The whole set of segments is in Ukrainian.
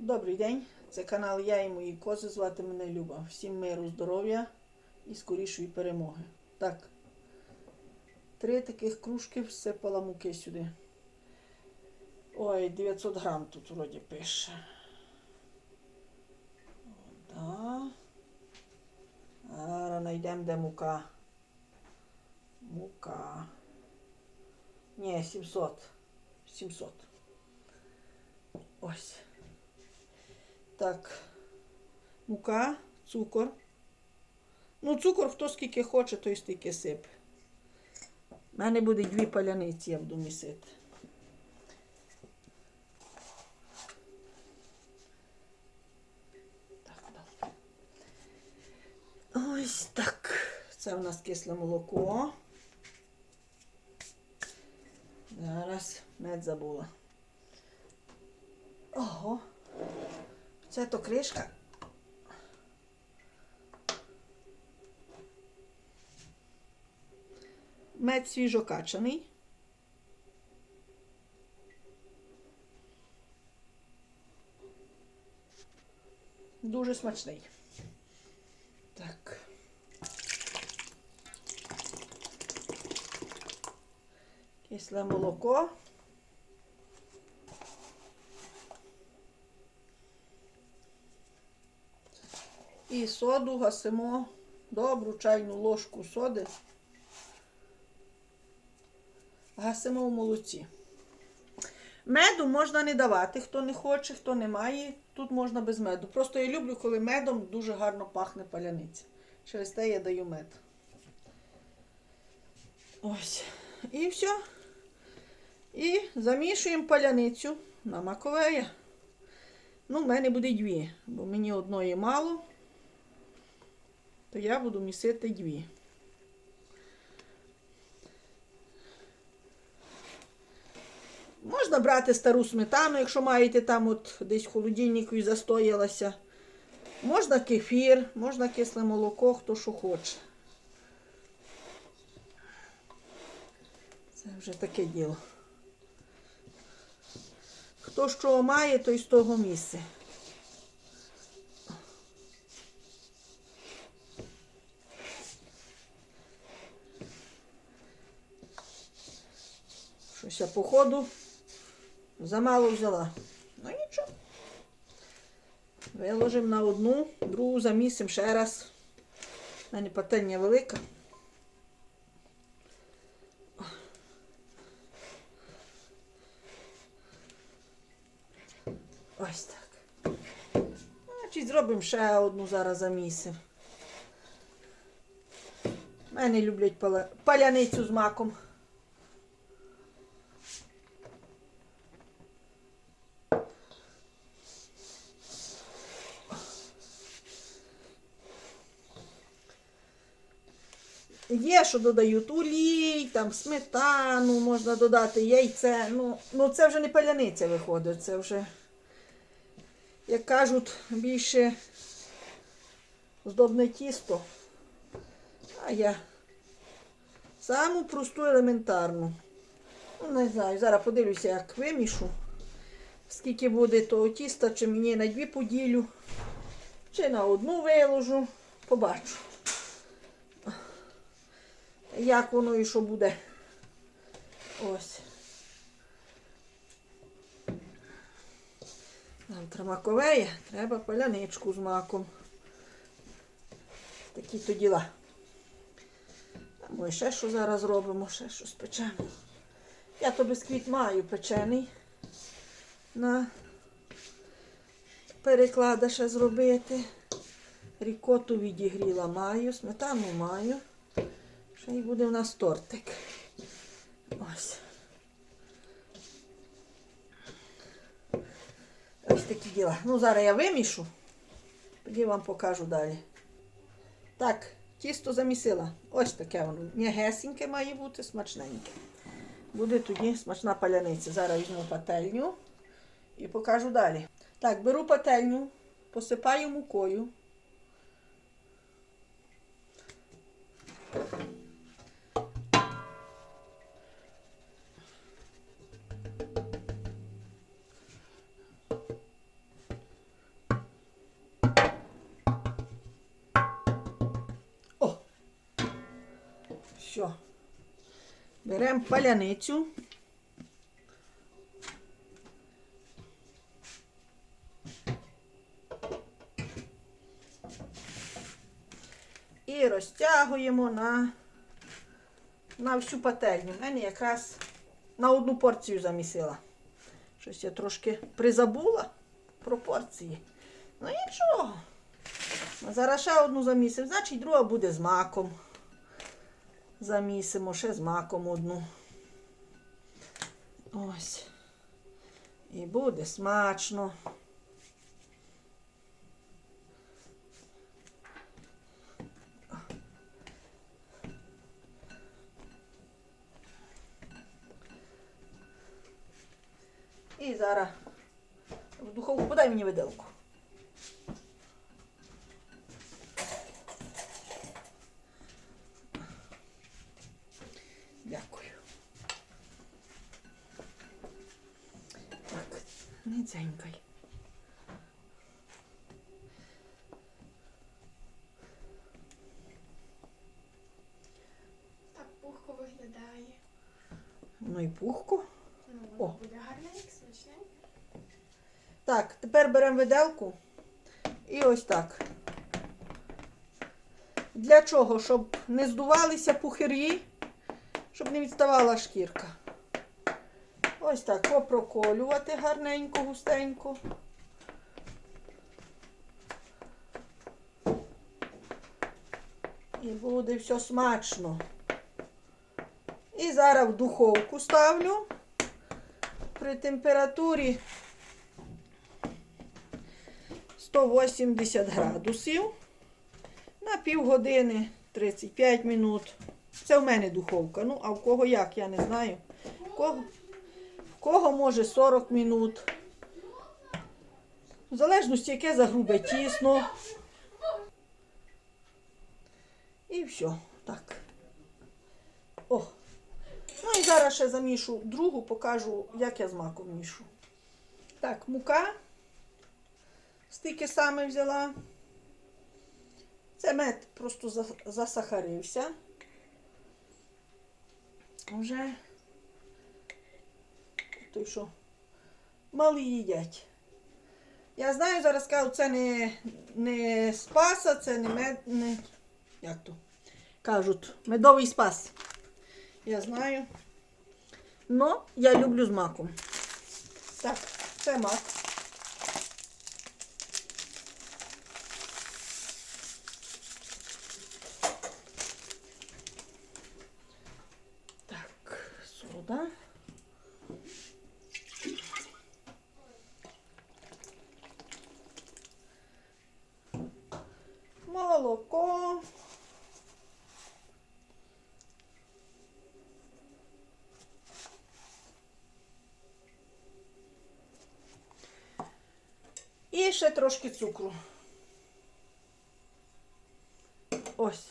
Добрий день, це канал Я і мої кози. Звати мене Люба. Всім миру, здоров'я і скорішої перемоги. Так, три таких кружки всипала муки сюди. Ой, 900 грам тут вроді пише. О, да. Зараз знайдемо, де мука. Мука. Ні, 700. 700. Ось. Так. Мука, цукор. Ну, цукор хто скільки хоче, той стільки сипе. У мене буде дві паляниці, я буду місити. Так, добре. Ось так. Це у нас кисле молоко. Зараз мед забула. Ого. Це то кришка. Мед свіжокачаний. Дуже смачний. Так. Кисле молоко. І соду гасимо добру чайну ложку соди. Гасимо в молоці. Меду можна не давати, хто не хоче, хто не має. Тут можна без меду. Просто я люблю, коли медом дуже гарно пахне паляниця. Через те я даю мед. Ось. І все. І замішуємо паляницю на маковея. Ну, в мене буде дві, бо мені одної мало то я буду місити дві. Можна брати стару сметану, якщо маєте там от десь в холодильнику і застоялася. Можна кефір, можна кисле молоко, хто що хоче. Це вже таке діло. Хто що має, той з того місця. Щось я походу замало взяла. Ну нічого. Виложимо на одну, другу замісимо ще раз. У мене пательня велика. Ось так. Значить, зробимо ще одну зараз замісимо. Мене люблять паля- паляницю з маком. Є, що додають олій, там сметану можна додати, яйце. Ну, ну це вже не паляниця виходить, це вже, як кажуть, більше здобне тісто. А я саму просту елементарну. Ну, не знаю, зараз подивлюся, як вимішу. Скільки буде того тіста, чи мені на дві поділю, чи на одну виложу. Побачу як воно і що буде. Ось. Нам треба треба паляничку з маком. Такі то діла. Ми ще що зараз робимо, ще щось печемо. Я то бісквіт маю печений на переклада ще зробити. Рікоту відігріла маю, сметану маю. Ще й буде у нас тортик. Ось. Ось такі діла. Ну, зараз я вимішу, тоді вам покажу далі. Так, тісто замісила. Ось таке воно. М'ягесеньке має бути, смачненьке. Буде тоді смачна паляниця. Зараз візьму пательню і покажу далі. Так, беру пательню, посипаю мукою. Беремо паляницю. І розтягуємо на, на всю пательню. У мене якраз на одну порцію замісила. Щось я трошки призабула пропорції. Ну нічого. Зараз ще одну замісимо, значить друга буде з маком. Замісимо ще з маком одну. Ось. І буде смачно. І зараз в духовку подай мені виделку. Дякую. Так, не дзенькай. Так пухко виглядає. Ну і пухку. Ну, О. буде гарненько, смачненько. Так, тепер беремо виделку і ось так. Для чого? Щоб не здувалися пухирі, щоб не відставала шкірка. Ось так попроколювати гарненько, густенько. І буде все смачно. І зараз в духовку ставлю при температурі 180 градусів на півгодини 35 минут. Це в мене духовка. Ну, а в кого як, я не знаю. В кого, кого може 40 минут. В залежності, яке за грубе тісно. І все. Так. О. Ну і зараз ще замішу другу, покажу, як я з маком мішу. Так, мука. Стільки саме взяла. Це мед просто засахарився. Вже той що малі їдять. Я знаю, зараз кажу, це не, не спаса, це не мед. Не, як то? Кажуть, медовий спас. Я знаю. Но я люблю з маком. Так, це мак. Так, сода. Молоко. І ще трошки цукру. Ось.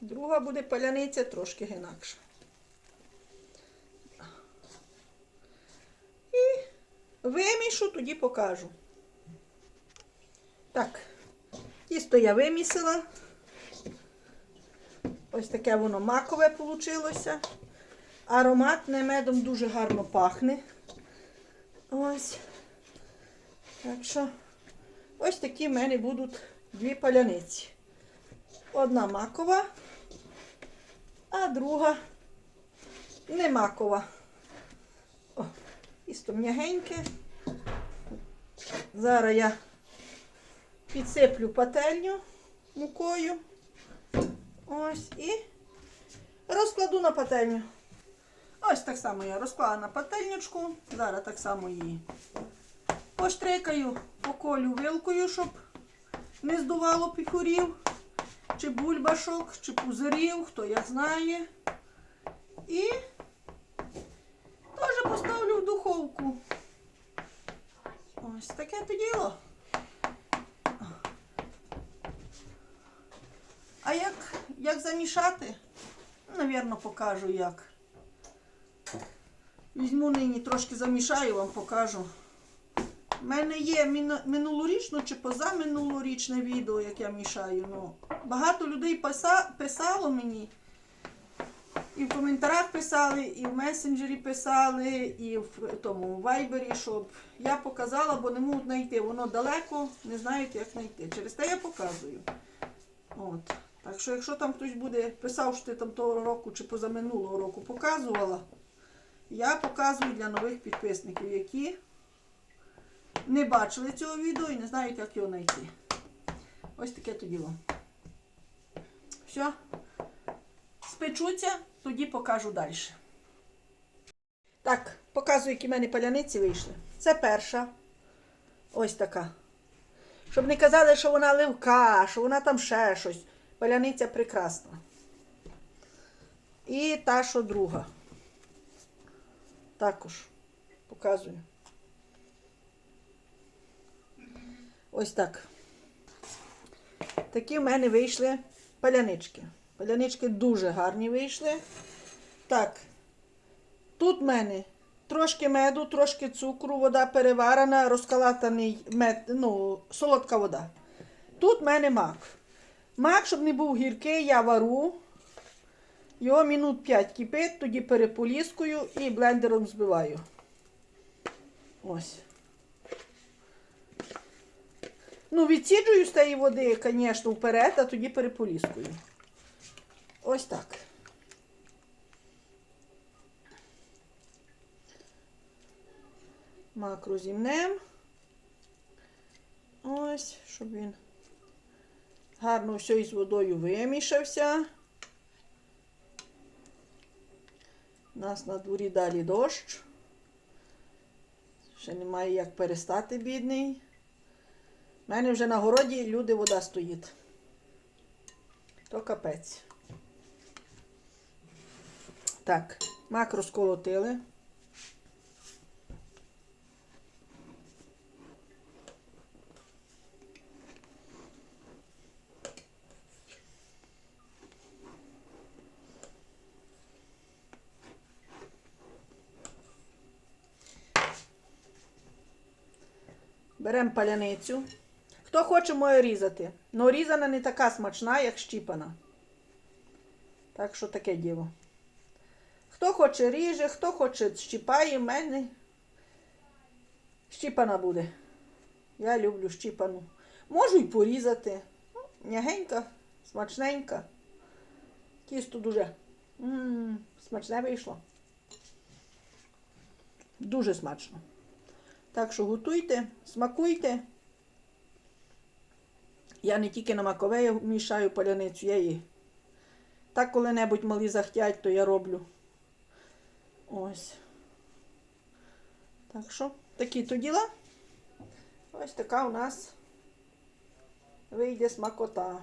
Друга буде паляниця трошки інакша. І вимішу, тоді покажу. Так, тісто я вимісила. Ось таке воно макове вийшло. Ароматне медом дуже гарно пахне. Ось. Так що ось такі в мене будуть дві паляниці. Одна макова, а друга не макова. О, тісто м'ягеньке. Зараз я підсиплю пательню мукою. Ось і розкладу на пательню. Ось так само я розклала на пательничку. Зараз так само її поштрикаю, поколю вилкою, щоб не здувало піхурів, чи бульбашок, чи пузирів, хто як знає. І теж поставлю в духовку. Ось таке то діло. А як, як замішати? Навірно, покажу як. Візьму нині трошки замішаю, вам покажу. У мене є минулорічне чи позаминулорічне відео, як я мішаю. Ну, багато людей писало мені. І в коментарях писали, і в месенджері писали, і в тому в вайбері, щоб я показала, бо не можуть знайти. Воно далеко, не знають, як знайти. Через те я показую. От. Так що, якщо там хтось буде писав, що ти там того року чи позаминулого року показувала, я показую для нових підписників, які не бачили цього відео і не знають, як його знайти. Ось таке то діло. Все. Спечуться, тоді покажу далі. Так, показую, які в мене паляниці вийшли. Це перша. Ось така. Щоб не казали, що вона ливка, що вона там ще щось. Паляниця прекрасна. І та, що друга. Також показую. Ось так. Такі в мене вийшли палянички. Палянички дуже гарні вийшли. Так. Тут в мене трошки меду, трошки цукру, вода переварена, розкалатаний мед, ну, солодка вода. Тут в мене мак. Мак, щоб не був гіркий, я вару. Його минут 5 кипить, тоді переполіскую і блендером збиваю. Ось. Ну, відсіджую з тієї води, звісно, вперед, а тоді переполіскую. Ось так. Мак розімнем. Ось, щоб він гарно все із водою вимішався. У нас на дворі далі дощ. Ще немає як перестати, бідний. У мене вже на городі люди вода стоїть. То капець. Так, мак розколотили. Беремо паляницю. Хто хоче, може різати. Но різана не така смачна, як щіпана. Так що таке діло. Хто хоче ріже, хто хоче щіпає, в мене щіпана буде. Я люблю щіпану. Можу й порізати. Ну, М'ягенька, смачненька. Тісто дуже м смачне вийшло. Дуже смачно. Так що готуйте, смакуйте. Я не тільки на маковеї мішаю паляницю, я її. Так коли-небудь малі захтять, то я роблю. Ось. Так що, такі то діла. Ось така у нас вийде смакота.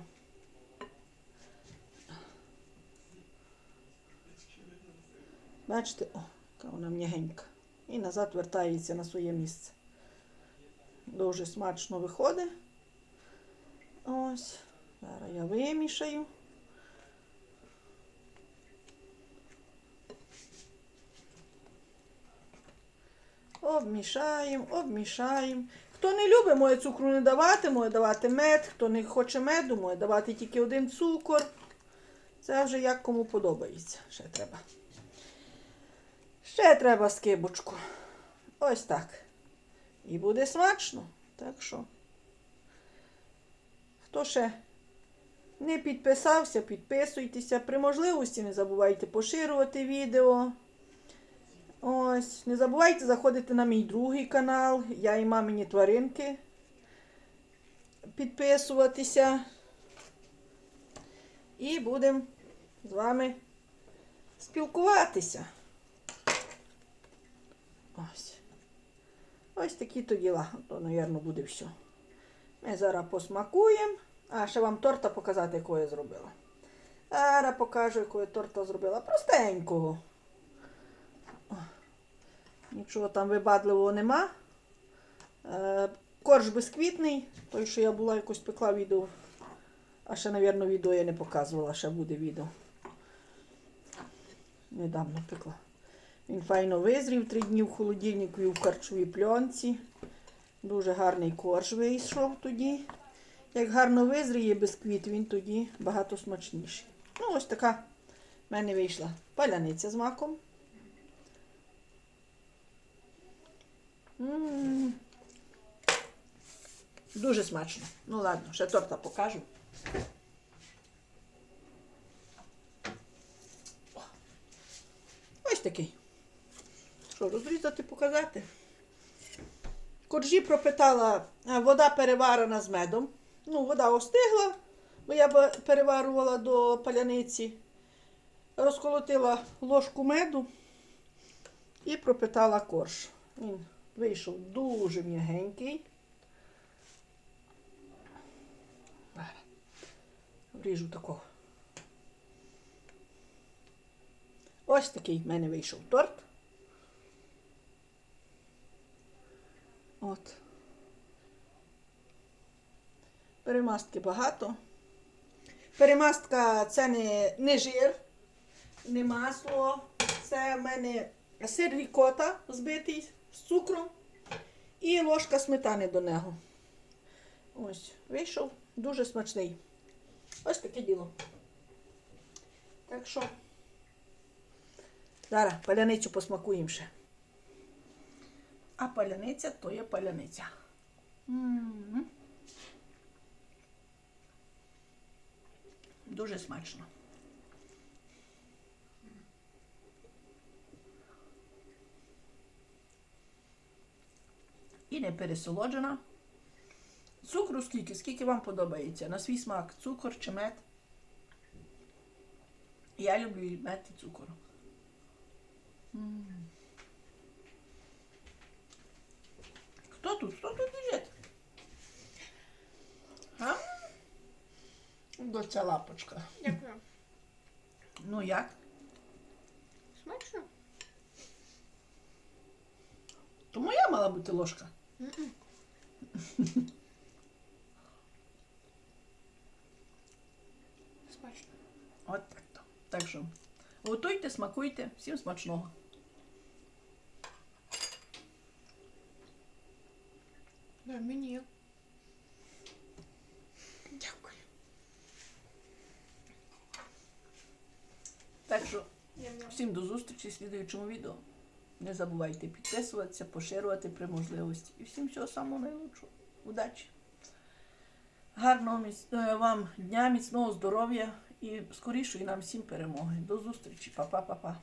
Бачите, о, яка вона м'ягенька. І назад вертається на своє місце. Дуже смачно виходить. Ось. Зараз я вимішаю. Обмішаємо, обмішаємо. Хто не любить, може цукру не давати, може давати мед. Хто не хоче меду, може давати тільки один цукор. Це вже як кому подобається. Ще треба. Ще треба скибочку. Ось так. І буде смачно. Так що. Хто ще не підписався, підписуйтеся. При можливості не забувайте поширювати відео. Ось, не забувайте заходити на мій другий канал. Я і мамині тваринки. Підписуватися. І будемо з вами спілкуватися. Ось. Ось такі то діла. То, мабуть, буде все. Ми зараз посмакуємо. А, ще вам торта показати, яку я зробила. Зараз покажу, яку я торта зробила. Простенького. Нічого там вибадливого нема. Е, корж безквітний. Той, що я була якось пекла відео. А ще, мабуть, відео я не показувала, ще буде відео. Недавно пекла. Він файно визрів три дні в холодильнику і в харчовій пленці. Дуже гарний корж вийшов тоді. Як гарно визріє бісквіт, він тоді багато смачніший. Ну, ось така в мене вийшла паляниця з маком. М. Дуже смачно. Ну ладно, ще торта покажу. Ось такий. Що, розрізати, показати? Коржі пропитала, вода переварена з медом. Ну, вода остигла, бо я б переварувала до паляниці. Розколотила ложку меду і пропитала корж. Він вийшов дуже м'ягенький. Вріжу такого. Ось такий в мене вийшов торт. От. Перемастки багато. Перемастка це не, не жир, не масло. Це в мене сир рікота збитий з цукром і ложка сметани до нього. Ось, вийшов дуже смачний. Ось таке діло. Так що, зараз паляницю посмакуємо ще. А паляниця то є паляниця. М. Дуже смачно. І не пересолоджена. Цукру скільки, скільки вам подобається. На свій смак цукор чи мед. Я люблю мед і цукор. М. Хто тут? Хто тут лежить? А? До ця лапочка. Дякую. Ну як? Смачно? То моя мала бути ложка. Смачно. От так то. Так що готуйте, смакуйте, всім смачного. Да, мені. Дякую. Так що всім до зустрічі в слідуючому відео. Не забувайте підписуватися, поширювати при можливості. І всім всього самого найлучшого. Удачі! Гарного міць- е, вам дня, міцного здоров'я і скорішої нам всім перемоги. До зустрічі, Па-па-па-па.